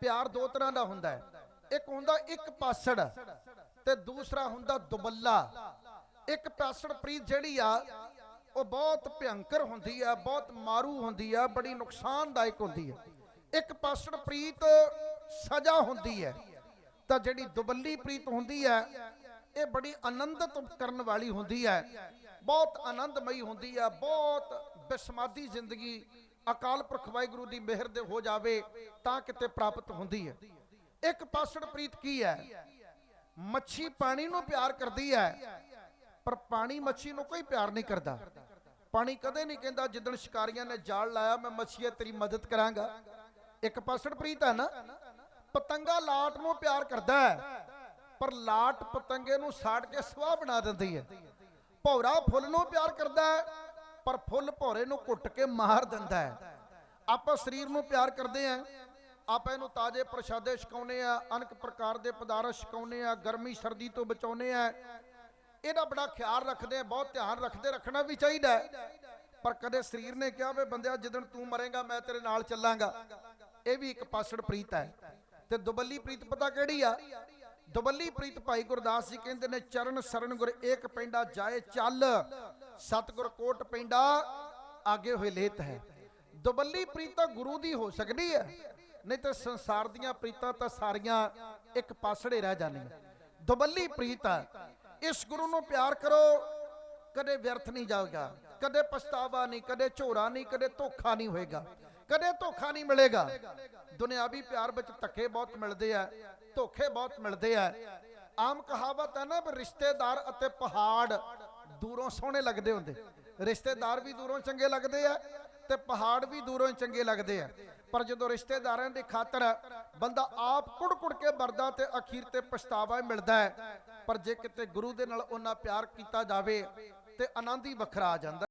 ਪਿਆਰ ਦੋ ਤਰ੍ਹਾਂ ਦਾ ਹੁੰਦਾ ਹੈ। ਇੱਕ ਹੁੰਦਾ ਇੱਕ ਪਾਸੜ ਤੇ ਦੂਸਰਾ ਹੁੰਦਾ ਦੁਬੱਲਾ। ਇੱਕ ਪਾਸੜ ਪ੍ਰੀਤ ਜਿਹੜੀ ਆ, ਉਹ ਬਹੁਤ ਭਿਅੰਕਰ ਹੁੰਦੀ ਆ, ਬਹੁਤ ਮਾਰੂ ਹੁੰਦੀ ਆ, ਬੜੀ ਨੁਕਸਾਨਦਾਇਕ ਹੁੰਦੀ ਹੈ ਇੱਕ ਪਾਸੜ ਪ੍ਰੀਤ ਸਜ਼ਾ ਹੁੰਦੀ ਹੈ, ਤਾਂ ਜਿਹੜੀ ਦੁਬੱਲੀ ਪ੍ਰੀਤ ਹੁੰਦੀ ਹੈ, ਇਹ ਬੜੀ ਆਨੰਦਿਤ ਕਰਨ ਵਾਲੀ ਹੁੰਦੀ ਹੈ। ਬਹੁਤ ਆਨੰਦਮਈ ਹੁੰਦੀ ਹੈ ਬਹੁਤ ਬਿਸਮਾਦੀ ਜ਼ਿੰਦਗੀ ਅਕਾਲ ਪੁਰਖ ਵਾਹਿਗੁਰੂ ਦੀ ਮਿਹਰ ਦੇ ਹੋ ਜਾਵੇ ਤਾਂ ਕਿਤੇ ਪ੍ਰਾਪਤ ਹੁੰਦੀ ਹੈ। ਇੱਕ ਪਾਸੜ ਪ੍ਰੀਤ ਕੀ ਹੈ? ਮੱਛੀ ਪਾਣੀ ਨੂੰ ਪਿਆਰ ਕਰਦੀ ਹੈ, ਪਰ ਪਾਣੀ ਮੱਛੀ ਨੂੰ ਕੋਈ ਪਿਆਰ ਨਹੀਂ ਕਰਦਾ। ਪਾਣੀ ਕਦੇ ਨਹੀਂ ਕਹਿੰਦਾ, ਜਿੱਦਣ ਸ਼ਿਕਾਰੀਆਂ ਨੇ ਜਾਲ ਲਾਇਆ, ਮੈਂ ਮੱਛੀਏ ਤੇਰੀ ਮਦਦ ਕਰਾਂਗਾ। ਇੱਕ ਪਾਸੜ ਪ੍ਰੀਤ ਹੈ ਨਾ, ਪਤੰਗਾ ਲਾਟ ਨੂੰ ਪਿਆਰ ਕਰਦਾ ਹੈ, ਪਰ ਲਾਟ ਪਤੰਗੇ ਨੂੰ ਸਾੜ ਕੇ ਸਵਾਹ ਬਣਾ ਦਿੰਦੀ ਹੈ। ਭੌਰਾ ਫੁੱਲ ਨੂੰ ਪਿਆਰ ਕਰਦਾ ਹੈ ਪਰ ਫੁੱਲ ਭੌਰੇ ਨੂੰ ਘੁੱਟ ਕੇ ਮਾਰ ਦਿੰਦਾ ਹੈ। ਆਪਾਂ ਸਰੀਰ ਨੂੰ ਪਿਆਰ ਕਰਦੇ ਆਂ ਆਪਾਂ ਇਹਨੂੰ ਤਾਜ਼ੇ ਪ੍ਰਸ਼ਾਦੇ ਛਕਾਉਨੇ ਆ ਅਨੇਕ ਪ੍ਰਕਾਰ ਦੇ ਪਦਾਰਥ ਛਕਾਉਨੇ ਆ ਗਰਮੀ, ਸਰਦੀ ਤੋਂ ਬਚਾਉਨੇ ਆ ਇਹਦਾ ਬੜਾ ਖਿਆਲ ਰੱਖਦੇ ਆ ਬਹੁਤ ਧਿਆਨ ਰੱਖਦੇ, ਰੱਖਣਾ ਵੀ ਚਾਹੀਦਾ ਪਰ ਕਦੇ ਸਰੀਰ ਨੇ ਕਿਹਾ ਵੇ, ਬੰਦਿਆ ਜਿੱਦਣ ਤੂੰ ਮਰੇਗਾ, ਮੈਂ ਤੇਰੇ ਨਾਲ ਚੱਲਾਂਗਾ। ਇਹ ਵੀ ਇੱਕ ਪਾਸੜ ਪ੍ਰੀਤ ਹੈ। ਤੇ ਦੁਬੱਲੀ ਪ੍ਰੀਤ ਪਤਾ ਕਿਹੜੀ ਆ? ਦੁਬੱਲੀ ਪ੍ਰੀਤ ਭਾਈ ਗੁਰਦਾਸ ਜੀ ਕਹਿੰਦੇ ਨੇ, ਚਰਨ ਸਰਨ ਗੁਰ ਏਕ ਪੈਂਡਾ ਜਾਏ ਚੱਲ। ਸਤਗੁਰ ਕੋਟ ਪੈਂਡਾ ਆਗੇ ਹੋਏ ਲੇਤ ਹੈ। ਦੁਬੱਲੀ ਪ੍ਰੀਤ ਤਾਂ ਗੁਰੂ ਦੀ ਹੋ ਸਕਦੀ ਹੈ। ਨਹੀਂ ਤਾਂ ਸੰਸਾਰ ਦੀਆਂ ਪ੍ਰੀਤਾਂ ਤਾਂ ਸਾਰੀਆਂ ਇੱਕ ਪਾਸੜੇ ਰਹਿ ਜਾਂਦੀਆਂ ਦੁਬੱਲੀ ਪ੍ਰੀਤ ਆ, ਇਸ ਗੁਰੂ ਨੂੰ ਪਿਆਰ ਕਰੋ। ਕਦੇ ਵਿਅਰਥ ਨਹੀਂ ਜਾਊਗਾ ਕਦੇ ਪਛਤਾਵਾ ਨਹੀਂ, ਕਦੇ ਝੋਰਾ ਨਹੀਂ, ਕਦੇ ਧੋਖਾ ਨਹੀਂ ਹੋਏਗਾ। ਕਦੇ ਧੋਖਾ ਨਹੀਂ ਮਿਲੇਗਾ। ਦੁਨਿਆਵੀ ਪਿਆਰ ਵਿੱਚ ਧੱਕੇ ਬਹੁਤ ਮਿਲਦੇ ਆ, ਧੋਖੇ ਬਹੁਤ ਮਿਲਦੇ ਆ। ਆਮ ਕਹਾਵਤ ਹੈ ਨਾ ਵੀ ਰਿਸ਼ਤੇਦਾਰ ਅਤੇ ਪਹਾੜ ਦੂਰੋਂ ਸੋਹਣੇ ਲੱਗਦੇ ਹੁੰਦੇ। ਰਿਸ਼ਤੇਦਾਰ ਵੀ ਦੂਰੋਂ ਚੰਗੇ ਲੱਗਦੇ ਆ ਤੇ ਪਹਾੜ ਵੀ ਦੂਰੋਂ ਚੰਗੇ ਲੱਗਦੇ ਆ। ਪਰ ਜਦੋਂ ਰਿਸ਼ਤੇਦਾਰਾਂ ਦੀ ਖਾਤਰ ਬੰਦਾ ਆਪ ਕੁੜ-ਕੁੜ ਕੇ ਮਰਦਾ ਤੇ ਅਖੀਰ ਤੇ ਪਛਤਾਵਾ ਮਿਲਦਾ ਹੈ। ਪਰ ਜੇ ਕਿਤੇ ਗੁਰੂ ਦੇ ਨਾਲ ਉਹਨਾਂ ਪਿਆਰ ਕੀਤਾ ਜਾਵੇ ਤੇ ਆਨੰਦ ਹੀ ਵੱਖਰਾ ਆ ਜਾਂਦਾ।